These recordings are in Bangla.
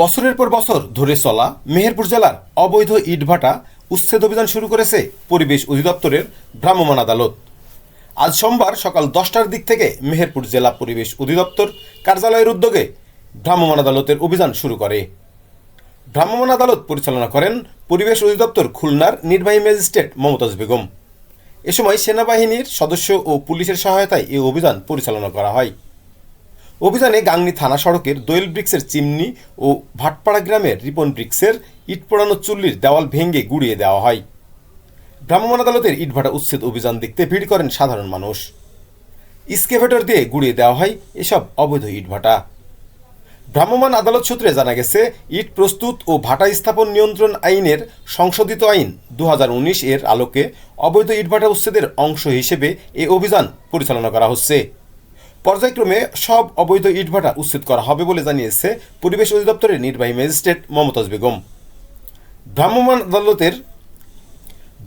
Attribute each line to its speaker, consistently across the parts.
Speaker 1: বছরের পর বছর ধরে চলা মেহেরপুর জেলার অবৈধ ইটভাটা উচ্ছেদ অভিযান শুরু করেছে পরিবেশ অধিদপ্তরের ভ্রাম্যমাণ আদালত। আজ সোমবার সকাল দশটার দিক থেকে মেহেরপুর জেলা পরিবেশ অধিদপ্তর কার্যালয়ের উদ্যোগে ভ্রাম্যমাণ আদালতের অভিযান শুরু করে। ভ্রাম্যমাণ আদালত পরিচালনা করেন পরিবেশ অধিদপ্তর খুলনার নির্বাহী ম্যাজিস্ট্রেট মমতাজ বেগম। এ সময় সেনাবাহিনীর সদস্য ও পুলিশের সহায়তায় এই অভিযান পরিচালনা করা হয়। অভিযানে গাংনী থানা সড়কের দোয়েল ব্রিক্সের চিমনি ও ভাটপাড়া গ্রামের রিপন ব্রিক্সের ইট পোড়ানো চুল্লির দেওয়াল ভেঙে গুড়িয়ে দেওয়া হয়। ভ্রাম্যমাণ আদালতের ইটভাটা উচ্ছেদ অভিযান দেখতে ভিড় করেন সাধারণ মানুষ। স্কেভেটর দিয়ে গুড়িয়ে দেওয়া হয় এসব অবৈধ ইটভাটা। ভ্রাম্যমাণ আদালত সূত্রে জানা গেছে, ইট প্রস্তুত ও ভাটা স্থাপন নিয়ন্ত্রণ আইনের সংশোধিত আইন দু হাজার উনিশ এর আলোকে অবৈধ ইটভাটা উচ্ছেদের অংশ হিসেবে এই অভিযান পরিচালনা করা হচ্ছে। পর্যায়ক্রমে সব অবৈধ ইটভাটা উচ্ছেদ করা হবে বলে জানিয়েছে পরিবেশ অধিদপ্তরের নির্বাহী ম্যাজিস্ট্রেট মমতাজ বেগম। ভ্রাম্যমাণ আদালতের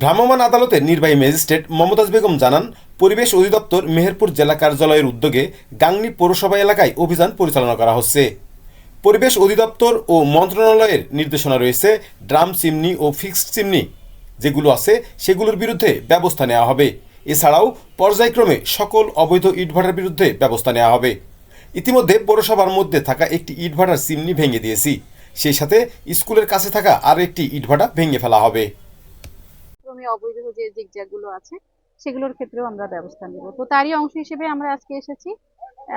Speaker 1: ভ্রাম্যমাণ আদালতের নির্বাহী ম্যাজিস্ট্রেট মমতাজ বেগম জানান, পরিবেশ অধিদপ্তর মেহেরপুর জেলা কার্যালয়ের উদ্যোগে গাংনী পৌরসভা এলাকায় অভিযান পরিচালনা করা হচ্ছে। পরিবেশ অধিদপ্তর ও মন্ত্রণালয়ের নির্দেশনা রয়েছে, ড্রাম চিমনি ও ফিক্সড চিমনি যেগুলো আছে সেগুলোর বিরুদ্ধে ব্যবস্থা নেওয়া হবে। এছাড়াও পর্যায়ক্রমে সকল অবৈধ ইটভাটার বিরুদ্ধে ব্যবস্থা নেওয়া হবে। ইতিমধ্যে পৌরসভার মধ্যে থাকা একটি ইটভাটার চিমনি ভেঙে দিয়েছি। সেই সাথে স্কুলের কাছে থাকা আর একটি ইটভাটা ভেঙে ফেলা হবে।
Speaker 2: অবৈধ যে জিগজ্যাগুলো আছে, সেগুলোর ক্ষেত্রেও আমরা ব্যবস্থা নেব। তো তারই অংশ হিসেবে আমরা আজকে এসেছি।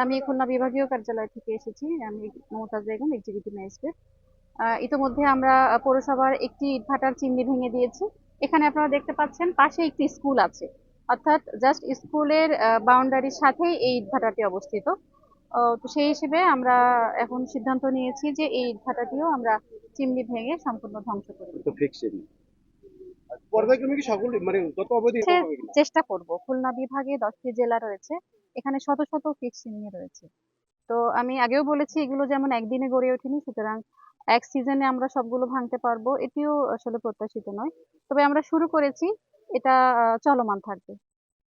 Speaker 2: আমি খুলনা বিভাগীয় কার্যালয় থেকে এসেছি। আমি মমতাজ বেগম এক্সিকিউটিভ ম্যাজিস্ট্রেট ইতোমধ্যে আমরা পৌরসভার একটি ইটভাটার চিমনি ভেঙে দিয়েছি। এখানে আপনারা দেখতে পাচ্ছেন, পাশে একটি স্কুল আছে। অর্থাৎ জাস্ট স্কুলের বাউন্ডারির সাথেই এই ইটভাটাটি অবস্থিত। তো সেই হিসেবে আমরা এখন সিদ্ধান্ত নিয়েছি যে এই ইটভাটাটিও আমরা চিমনি ভেঙে সম্পূর্ণ ধ্বংস করে
Speaker 3: মানে
Speaker 2: চেষ্টা করব। খুলনা বিভাগে দশটি জেলা রয়েছে এখানে শত শত ফিক্স চিমনি রয়েছে। তো আমি আগেও বলেছি এগুলো যেমন একদিনে গড়ে ওঠেনি সুতরাং এক সিজনে আমরা সবগুলো ভাঙতে পারব এটিও আসলে প্রত্যাশিত নয়। তবে আমরা শুরু করেছি এটা চলমান থাকবে।